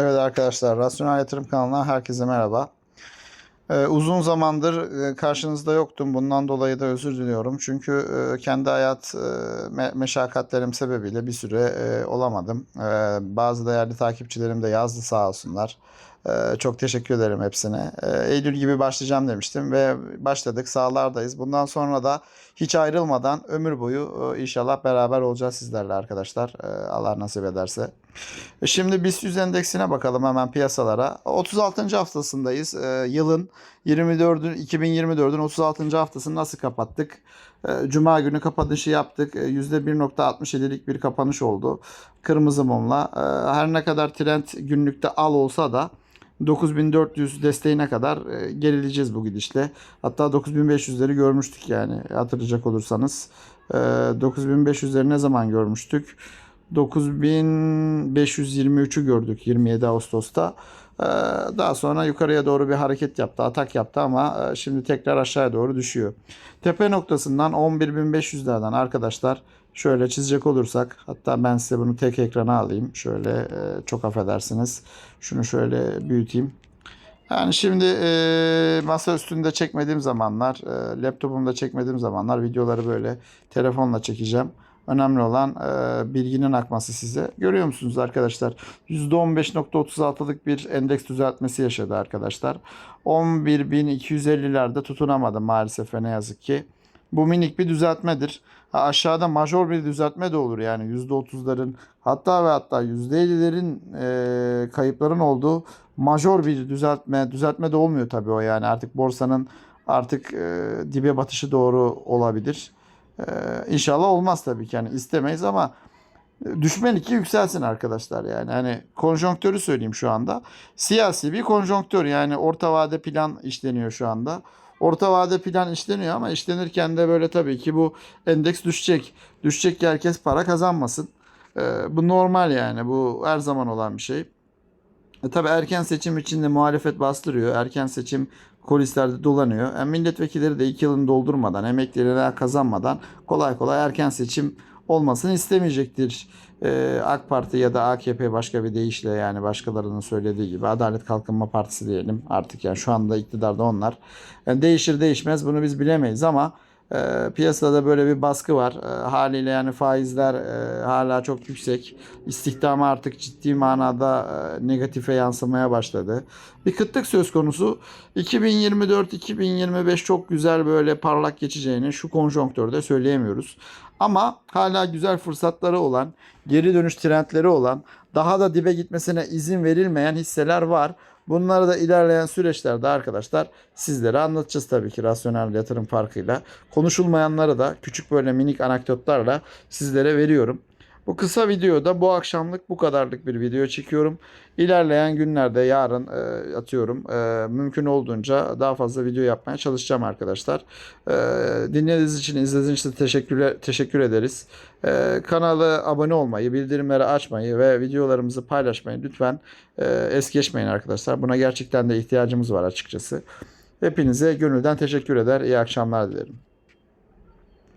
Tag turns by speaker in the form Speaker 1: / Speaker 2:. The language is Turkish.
Speaker 1: Evet arkadaşlar, Rasyonel Yatırım kanalına herkese merhaba. Ee, uzun zamandır e, karşınızda yoktum. Bundan dolayı da özür diliyorum. Çünkü e, kendi hayat e, me- meşakkatlerim sebebiyle bir süre e, olamadım. E, bazı değerli takipçilerim de yazdı sağ olsunlar. E, çok teşekkür ederim hepsine. E, Eylül gibi başlayacağım demiştim ve başladık. Sağlardayız. Bundan sonra da hiç ayrılmadan ömür boyu e, inşallah beraber olacağız sizlerle arkadaşlar. E, Allah nasip ederse. E, Şimdi BIST 100 endeksine bakalım hemen piyasalara. 36. haftasındayız. Ee, yılın 24'ün 2024'ün 36. haftasını nasıl kapattık? Ee, Cuma günü kapanışı yaptık. Ee, %1.67'lik bir kapanış oldu. Kırmızı mumla. Ee, her ne kadar trend günlükte al olsa da 9400 desteğine kadar e, gerileyeceğiz bu gidişle. Hatta 9500'leri görmüştük yani hatırlayacak olursanız. Ee, 9500'leri ne zaman görmüştük? 9523'ü gördük 27 Ağustos'ta. Ee, Daha sonra yukarıya doğru bir hareket yaptı, atak yaptı ama e, şimdi tekrar aşağıya doğru düşüyor. Tepe noktasından 11.500'lerden arkadaşlar şöyle çizecek olursak hatta ben size bunu tek ekrana alayım. Şöyle e, çok affedersiniz. Şunu şöyle büyüteyim. Yani şimdi e, masa üstünde çekmediğim zamanlar, e, laptopumda çekmediğim zamanlar videoları böyle telefonla çekeceğim. Önemli olan e, bilginin akması size. Görüyor musunuz arkadaşlar? %15.36'lık bir endeks düzeltmesi yaşadı arkadaşlar. 11.250'lerde tutunamadı maalesef ne yazık ki. Bu minik bir düzeltmedir. Ha, aşağıda major bir düzeltme de olur yani %30'ların hatta ve hatta %50'lerin e, kayıpların olduğu major bir düzeltme. Düzeltme de olmuyor tabii o yani artık borsanın artık e, dibe batışı doğru olabilir. Ee, inşallah olmaz tabii ki. Yani istemeyiz ama düşmen ki yükselsin arkadaşlar yani. Hani konjonktörü söyleyeyim şu anda. Siyasi bir konjonktör yani. Orta vade plan işleniyor şu anda. Orta vade plan işleniyor ama işlenirken de böyle tabii ki bu endeks düşecek. Düşecek ki herkes para kazanmasın. Ee, bu normal yani. Bu her zaman olan bir şey. E tabi erken seçim içinde muhalefet bastırıyor. Erken seçim kulislerde dolanıyor. Yani milletvekilleri de iki yılını doldurmadan, emeklileri kazanmadan kolay kolay erken seçim olmasını istemeyecektir. Ee, AK Parti ya da AKP başka bir deyişle yani başkalarının söylediği gibi Adalet Kalkınma Partisi diyelim artık yani şu anda iktidarda onlar. Yani değişir değişmez bunu biz bilemeyiz ama e, piyasada böyle bir baskı var. E, haliyle yani faizler e, hala çok yüksek. İstihdam artık ciddi manada e, negatife yansımaya başladı. Bir kıtlık söz konusu. 2024-2025 çok güzel böyle parlak geçeceğini şu konjonktörde söyleyemiyoruz. Ama hala güzel fırsatları olan, geri dönüş trendleri olan, daha da dibe gitmesine izin verilmeyen hisseler var. Bunları da ilerleyen süreçlerde arkadaşlar sizlere anlatacağız tabii ki rasyonel yatırım farkıyla. Konuşulmayanları da küçük böyle minik anekdotlarla sizlere veriyorum. Bu kısa videoda bu akşamlık bu kadarlık bir video çekiyorum. İlerleyen günlerde yarın e, atıyorum e, mümkün olduğunca daha fazla video yapmaya çalışacağım arkadaşlar. E, dinlediğiniz için izlediğiniz için teşekkür teşekkür ederiz. E, kanala abone olmayı, bildirimleri açmayı ve videolarımızı paylaşmayı lütfen e, es geçmeyin arkadaşlar. Buna gerçekten de ihtiyacımız var açıkçası. Hepinize gönülden teşekkür eder. İyi akşamlar dilerim.